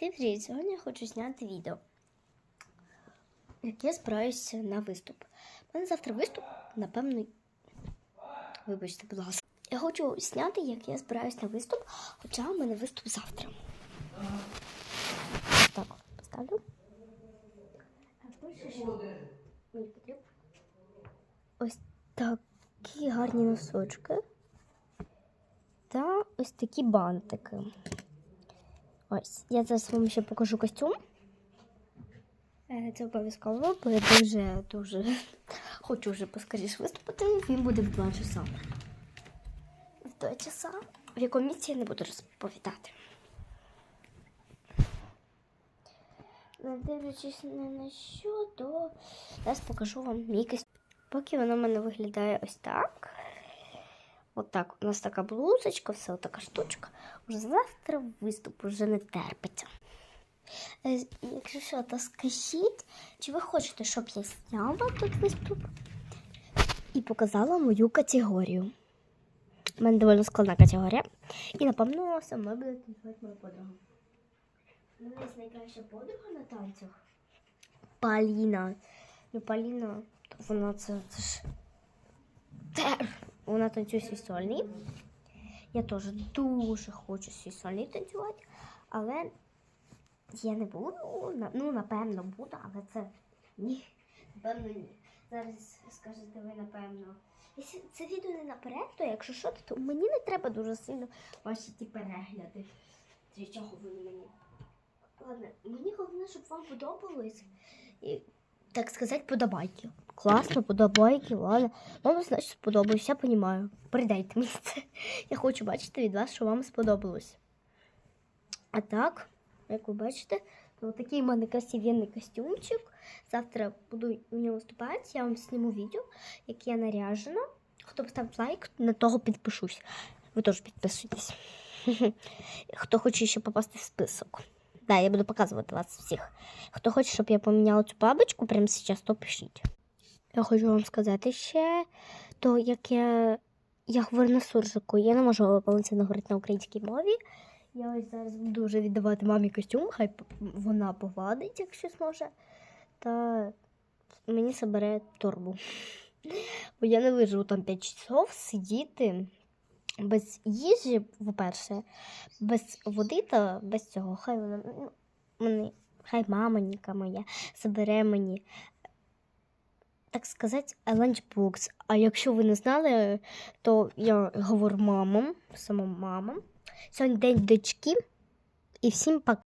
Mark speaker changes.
Speaker 1: Всім привіт! Сьогодні я хочу зняти відео. Як я збираюся на виступ. У мене завтра виступ, напевно. Вибачте, будь ласка. Я хочу зняти, як я збираюсь на виступ, хоча у мене виступ завтра. Так, поставлю. Ось такі гарні носочки. Та ось такі бантики. Ось, я зараз вам ще покажу костюм. Е, Це обов'язково, бо я дуже дуже хочу вже поскоріше виступити. Він буде в 2 часа. В 2 часа, в якому місці я не буду розповідати. Не дивлячись на що, то зараз покажу вам мій костюм. Поки воно в мене виглядає ось так. От так, у нас така блузочка, все така штучка. Уже завтра виступ вже не терпиться. Е, Якщо що, то скажіть, чи ви хочете, щоб я зняла тут виступ і показала мою категорію. У мене доволі складна категорія. І, напевно, мною буде танцювати моя подруга. У мене найкраща подруга на танцях. Поліна. Ну, Поліна, вона це, це ж. Те, Вона танцює свій Я теж дуже хочу свій сольний танцювати, але я не буду. Ну, напевно, буду, але це ні. Напевно, ні. Зараз скажете ви, напевно. Якщо це відео не наперед, то якщо що, то мені не треба дуже сильно ваші ті перегляди. Для чого ви мені? Ладно, мені головне, щоб вам подобалось. І, так сказати, подобайки. Класно, подобайки, ладно. Вам, значить, сподобалось, я розумію. Передайте мені це. Я хочу бачити від вас, що вам сподобалось. А так, як ви бачите, то такий у мене красивенний костюмчик. Завтра буду у нього виступати, я вам зніму відео, як я наряжена. Хто поставить лайк, на того підпишусь. Ви теж підписуйтесь. Хто хоче ще попасти в список. Да, я буду показувати вас всіх. Хто хоче, щоб я поміняла цю бабочку прямо зараз, то пишіть. Я хочу вам сказати ще, то як я, я говорю на суржику, я не можу повноцінно говорити на українській мові. Я ось зараз буду вже віддавати мамі костюм, хай вона повадить, якщо зможе. Та мені забере торбу. Бо я не виживу там 5 часов сидіти без їжі, по-перше, без води та без цього. Хай вона ну, хай мамонька моя забере мені так сказати, ланчбокс. А якщо ви не знали, то я говорю мамам, самим мамам. Сьогодні день дочки, і всім пока.